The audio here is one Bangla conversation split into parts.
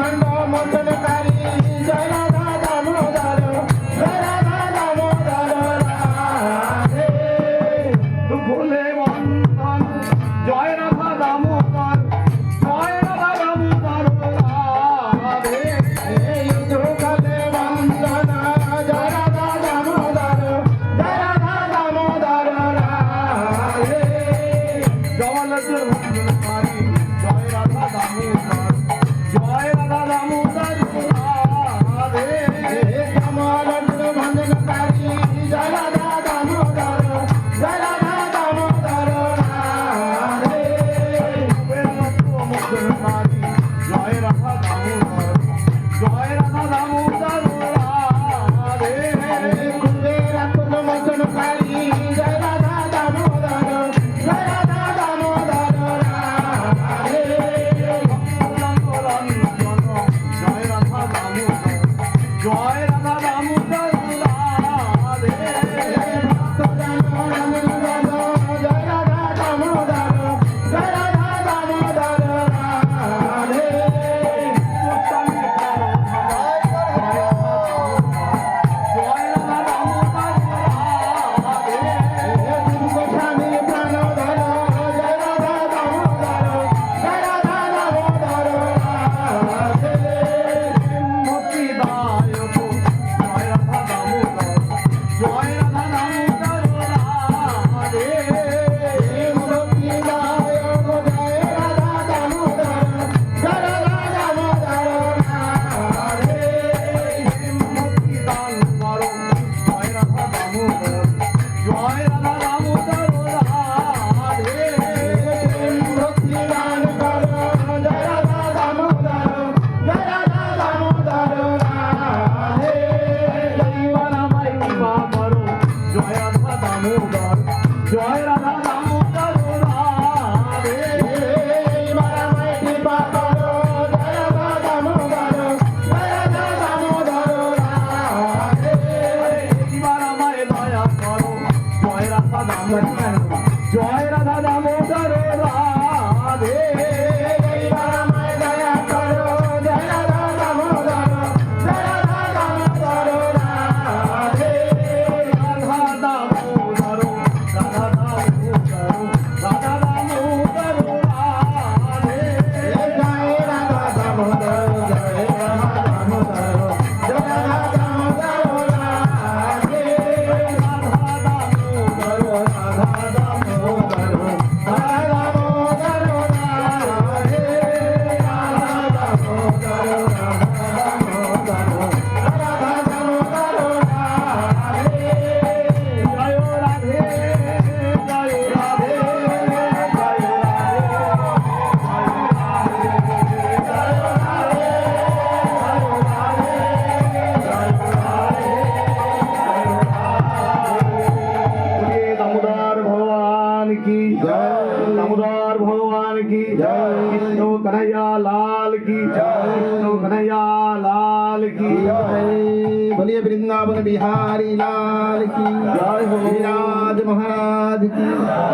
Mandala Mandala Thank you. জয়রা लाल की विष्णु घनया लाल की जय बोलिए वृंदावन बिहारी लाल की जय हो विराज महाराज की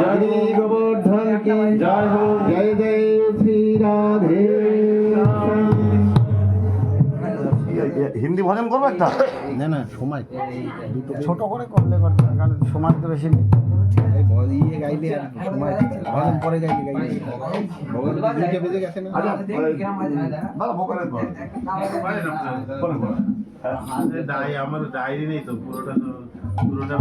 जय गोवर्धन की जय हो जय जय श्री राधे হিন্দি ভজন করব একটা না না সময় ছোট করে করলে করতে কারণ সময় তো বেশি নেই ইয়ে গাইলে আর সময় ভজন পরে গাইলে গাইলে ভগবান দুইটা বেজে গেছে না? আচ্ছা আমার ডায়েরি নেই তো পুরোটা তো পুরোটা